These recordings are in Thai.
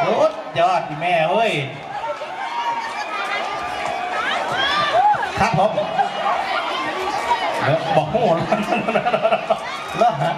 สุดยอดพี่แม่เอ้ย ครับผมเดี๋ยวบอกโหดแล้วฮะ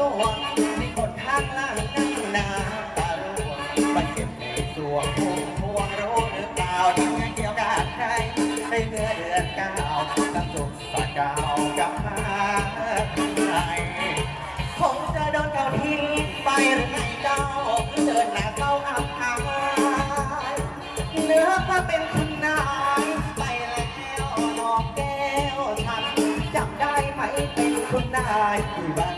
ลวงที่คนข้างล่างนั่งนาตาลวงไปเก็บในสวงพวงพวงรู้หรือเปล่าที่ไม่เกี่ยวกับใครในเมื่อเดือนเก้าตั้งสุขสักเก้ากับมาใครคงจะโดนเขาทิ้งไปหรือไงเจ้าเดินหน้าเข้าอับอายเนื้อพระเป็นคุณนายไปแล้วน้องแก้วฉันจำได้ไหมเป็นคุณนายที่บ้านข้าง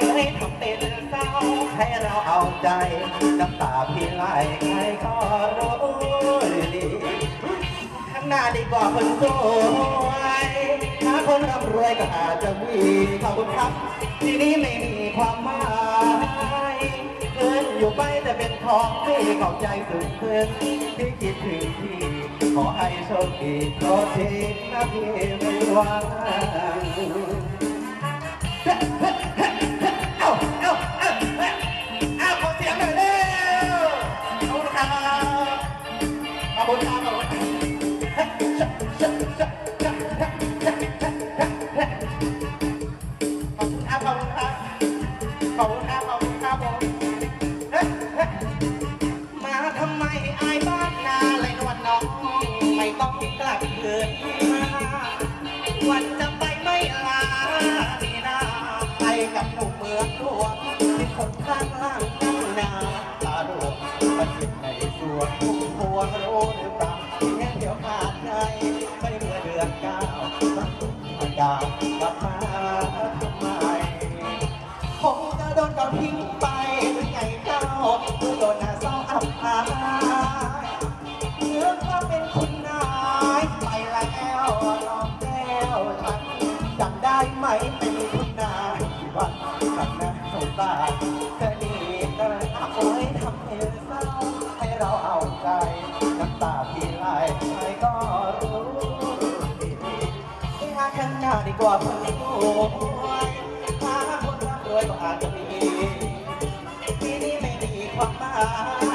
ก็เคยทำเป็นเศร้าให้เราเอาใจน้ำตาพี่ไหลใครก็รู้ดีข้างหน้าดีกว่าคนสวยถ้าคนร่ำรวยก็อาจจะมีขอบคุณครับทีนี้ไม่มีความหมายเกินอยู่ไปแต่เป็นของที่ขอบใจสุดเพื่อนที่คิดถึงพี่ขอให้โชคดีโปรดทีนะพี่ไม่หวังเอ้า งมาจิตในสวนทุ่งพวงรู้หรือเปล่าางหน้าดีกว่าคนรวยหาคนรวยก็อาจจะมีที่นี่ไม่มีความหมาย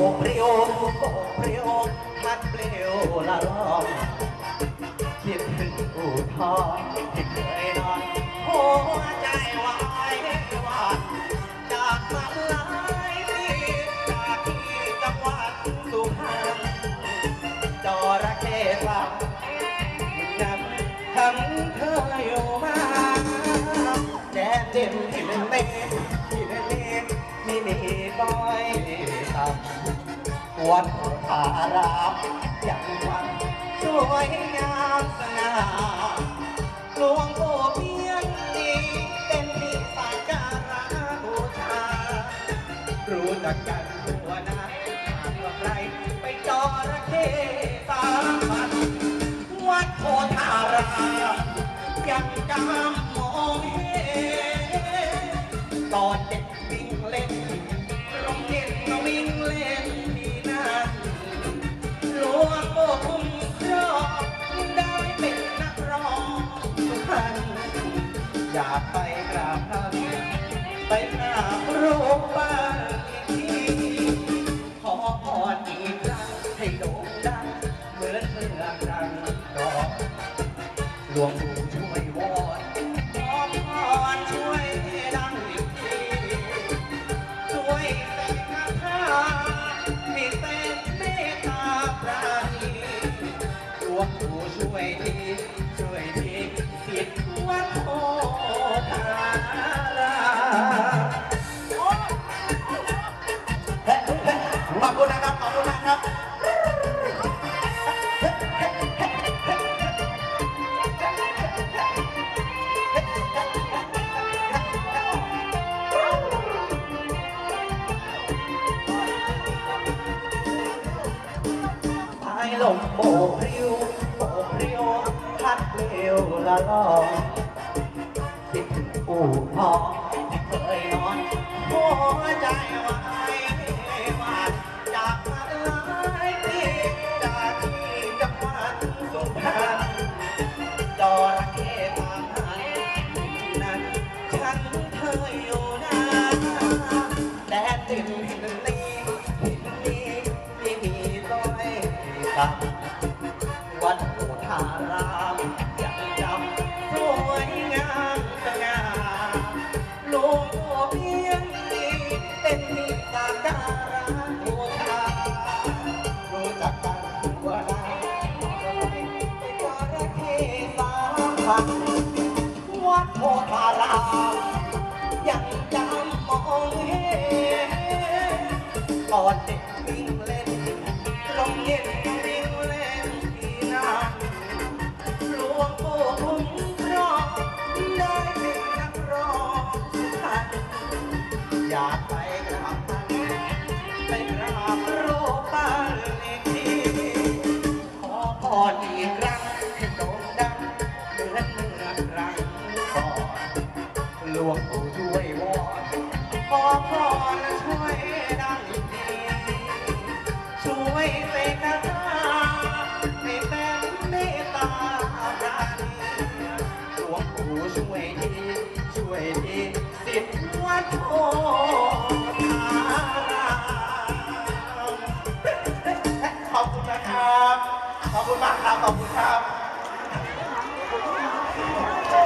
กเปรียวโบกเปรียวพัดเปลียวละลองคิดถึงอู่ทองที่เคยนอนหัวใจวายวันจากมาหลายปีจากที่จังหวัดสุพรรณจระเข้ฟังยังทำเธออยู่มาแดนเด่นที่เป็นเมฆ วันผารามอย่างวันสวยงามสง่าหลวงปู่เพียงดีเป็นที่สักการะบูชารู้จักกันทั่วหน้าหากว่าใครไปจอระเข้ตามมันวัดโพธารามยังจำมองเห็นก่อนเด็กวิ่งเล่นโรงเรียนก็วิ่งเล่น วงพ่อคุ้มครองได้เป็นนักร้องสุพรรณอยากไปกราบท่านไปกราบรูปบ้านอีกทีขอพรอีกครั้งให้โด่งดังเหมือนเมื่อครั้งก่อนหลวงปู่ ขอบคุณนะครับขอบคุณนะครับสายลมโบกพริ้วโบกพริ้วพัดเร็วละลอง ดถึงอู่ทองที่เคยนอนหัวใจวายว่าจากมาหลายปีจากที่จังหวัดสุพรรณจระเข้ตาหานั้นฉันเคยอยู่นะแดดดินหินนี้หินนี้ที่มีต้อยต่ำ อยากไปกราบท่านไปกราบรูปปั้นอีกที่ขอพรอีกครั้งให้โด่งดังเหมือนเมื่อครั้งก่อนหลวงปู่ช่วยวอนขอพรช่วยดังทีช่วยเสกคาถาให้เป็นเมตตาปราณีหลวงปู่ช่วยทีช่วยทีสิทธิ์วัดโพ ข